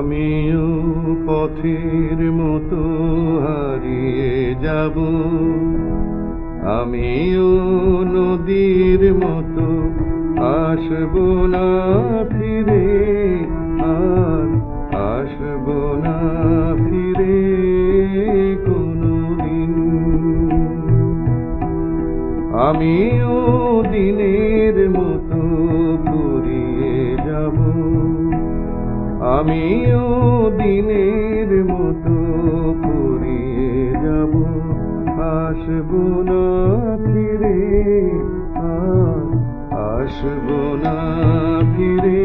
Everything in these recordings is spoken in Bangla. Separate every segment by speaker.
Speaker 1: আমিও পথের মতো হারিয়ে যাব। আমিও নদীর মতো আসব না ফিরে, আর আসব না ফিরে কোনদিন। আমিও দিনের মতো আমিও দিনের মতো ফুরিয়ে যাব। আসব না ফিরে, আসব না ফিরে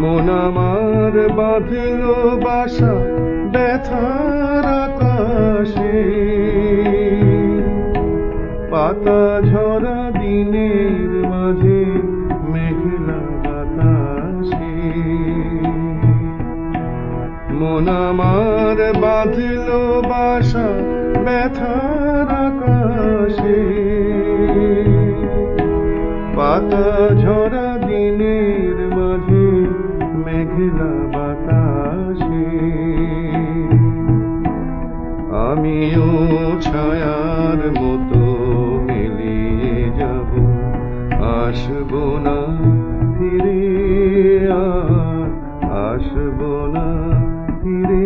Speaker 1: মন আমার বাঁধল বাসা ব্যথার পাতা ঝরা দিনের মাঝে মেঘলা বাতাসে। মন আমার বাঁধল বাসা ব্যথার আকাশে। পাতা ঝরা দিনের আসব না ফিরে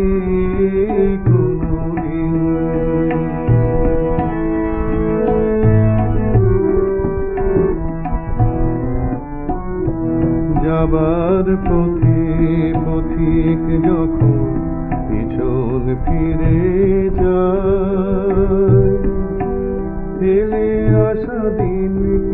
Speaker 1: যাবার পথে পথিক যখন পিছন ফিরে যায় ফেলে আসা দিনকে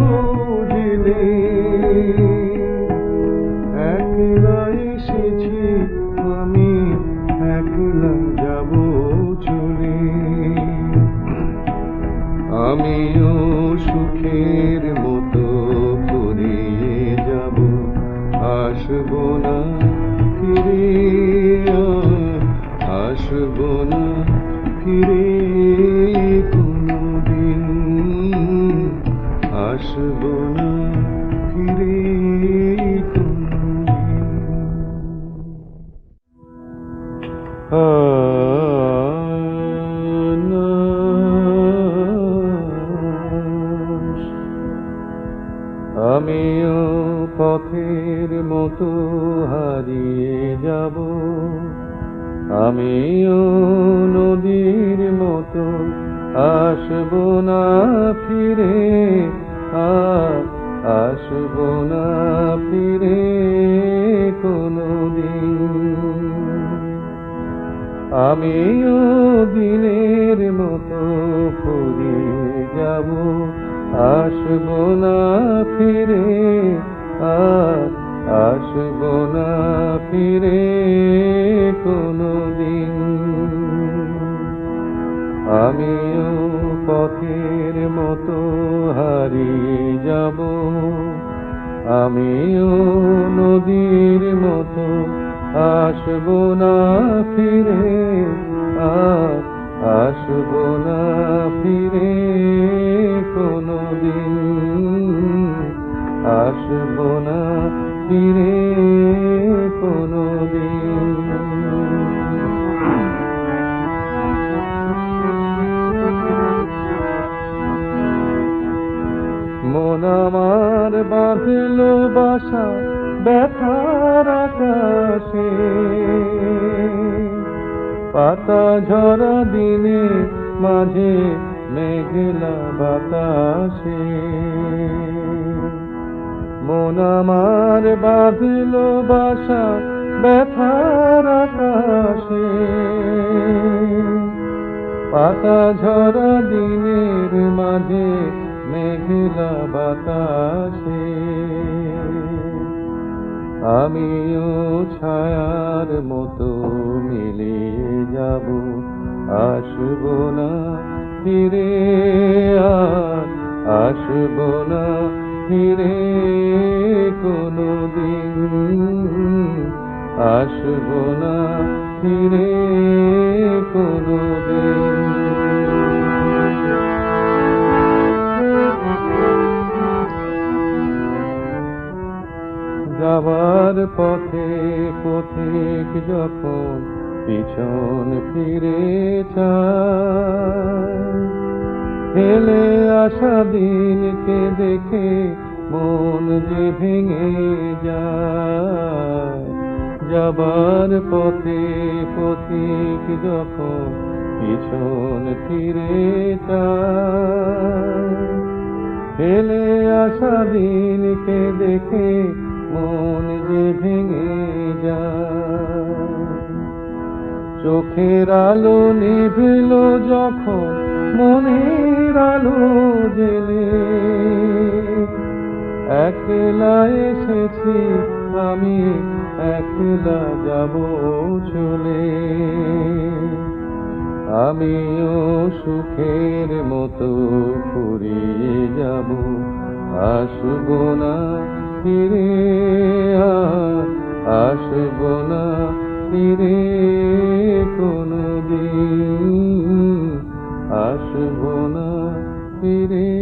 Speaker 1: সুখের মতো ফুরিয়ে যাব, আসব না, ফিরে আসব না, ফিরে কোনদিন, আসব না, ফিরে কোনদিন। আমিও পথের মতো হারিয়ে যাব। আমিও নদীর মতো আসব না ফিরে আসব না ফিরে কোনদিন। আমিও দিনের মতো ফুরিয়ে যাব। আসব না ফিরে, আর না ফিরে কোনদিন। আমিও পথের মতো হারিয়ে যাব, আমিও নদীর মতো আসব আসব না ফিরে কোনদিন। মন আমার বাঁধল বাসা ব্যথার আকাশে। পাতা ঝরা দিনে মাঝে মেঘলা বাতাসে। মন আমার বাঁধল বাসা ব্যথার আকাশে। পাতা ঝরা দিনের মাঝে মেঘলা বাতাসে। আমিও ছায়ার মতো মিলিয়ে যাব, আসব না ফিরে আসব না ফিরে আসব না ফিরে কোনো যাবার পথে পথিক যখন পিছন ফিরে ফেলে আসা দিনকে দেখে মন যে ভেঙে যায়। যাবার পথে পথিক যখন পিছন ফিরে ফেলে আসা দিনকে দেখে মন যে ভেঙে যায়। চোখের আলো নিভিল যখন মনের আলো জেলে, একলা এসেছি আমি একলা যাব চলে। আমিও সুখের মতো ফুরিয়ে যাব। আসব না ফিরে, আসব না ফিরে কোনো দিন আসব না ফিরে